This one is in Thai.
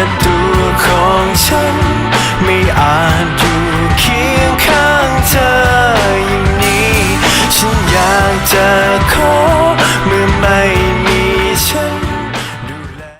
and